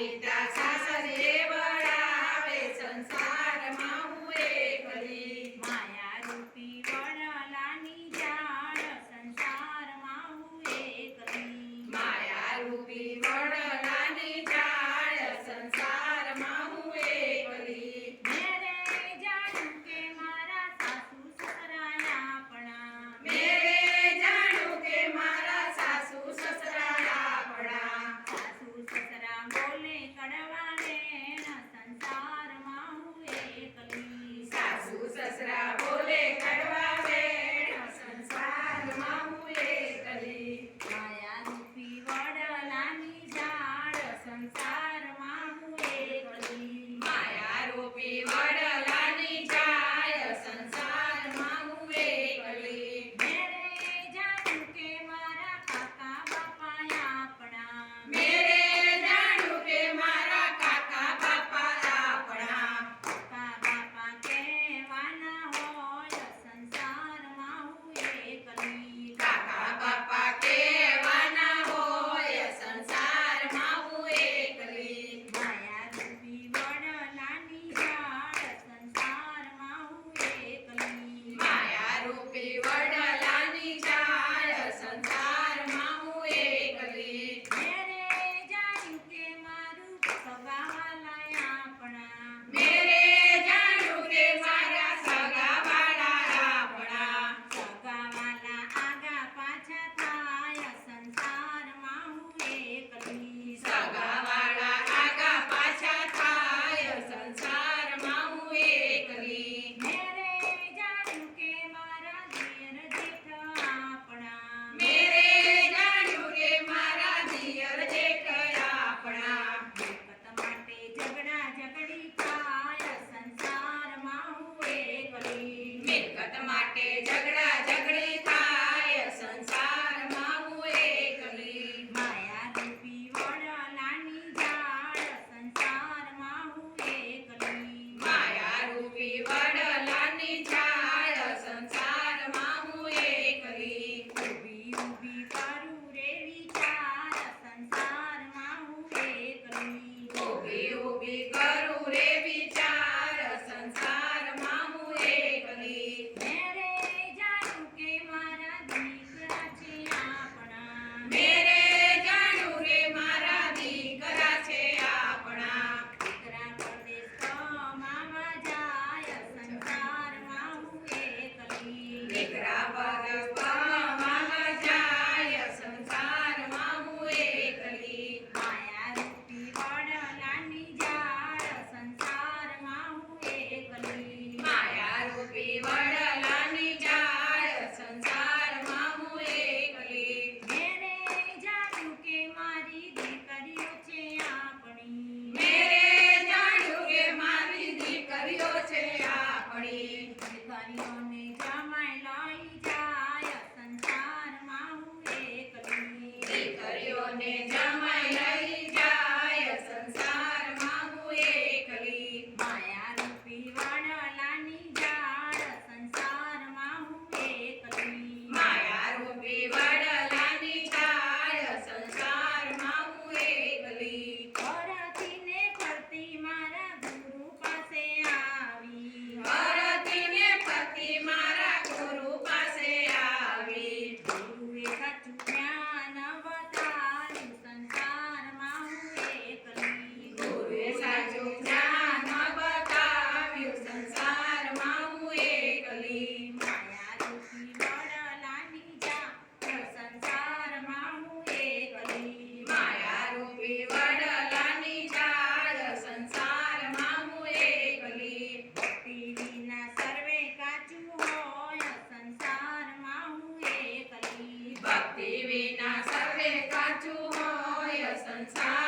That's San માટે ઝઘડા છે આપણી ગરીબોને જમાઈ લઈ જાય. સંસારમાં હું એકલી ગરીબોને જમાઈ time.